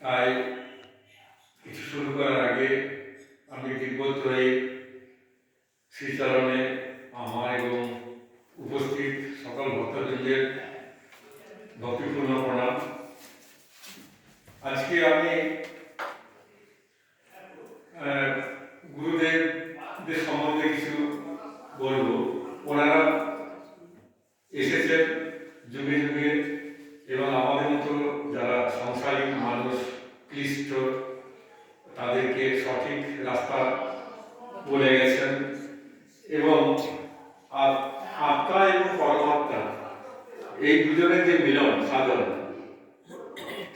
তাই কিছু শুরু করার আগে আমি তিব্বত হয়ে শ্রীচরণে আমার এবং উপস্থিত সকল ভক্তবৃন্দের ভক্ত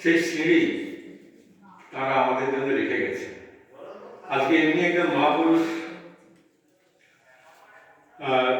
সেই সিঁড়ি তারা আমাদের জন্য রেখে গেছে। আজকে এমনি একজন মহাপুরুষ আহ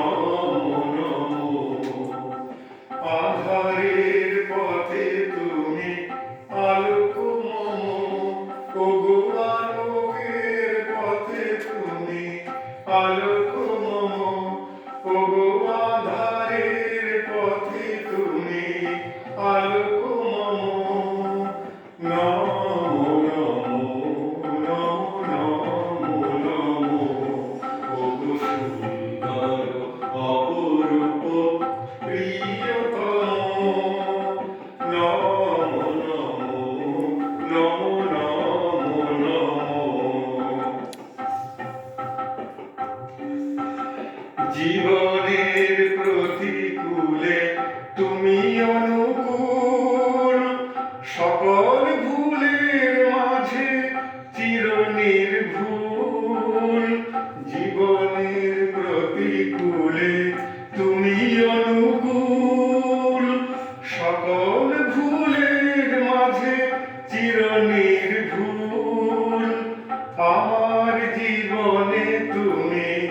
জীবনে তুমি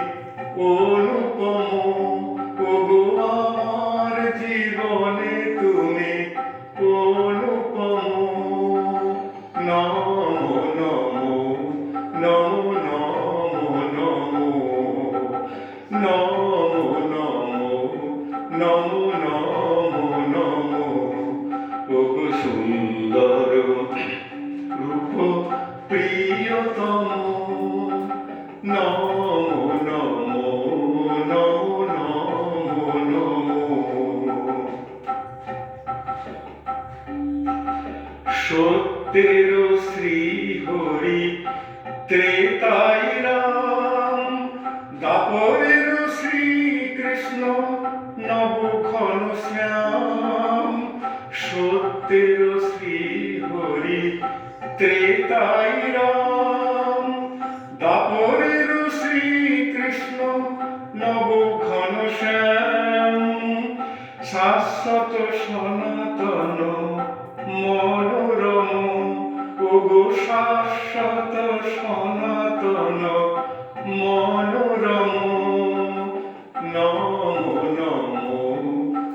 অনুপম। ওগো আমার জীবনে তুমি অনুপম। নয় সত্যের শ্রী হরি ত্রেতাই রাম। দাপরের শ্রী কৃষ্ণ নবখন শ্যাম। শাশ্বত সনাতন মনোরম। নমো নমো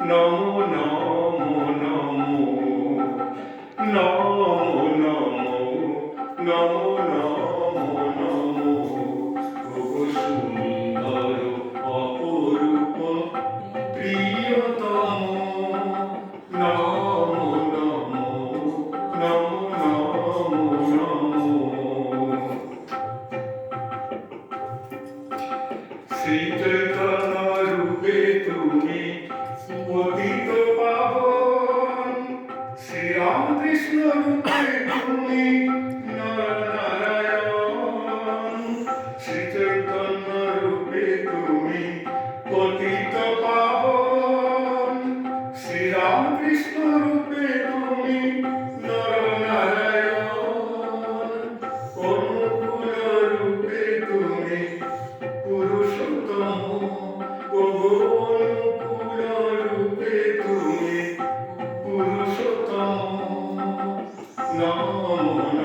নমো নমো। নমো নমো নমো নমো। চৈতন্য রূপে তুমি পতিত পাবন। শ্রীরামকৃষ্ণ রূপে তুমি নরনারায়ণ। অনুকূল রূপে তুমি পুরুষোত্তম। অনুকূল রূপে তুমি পুরুষোত্তম। নম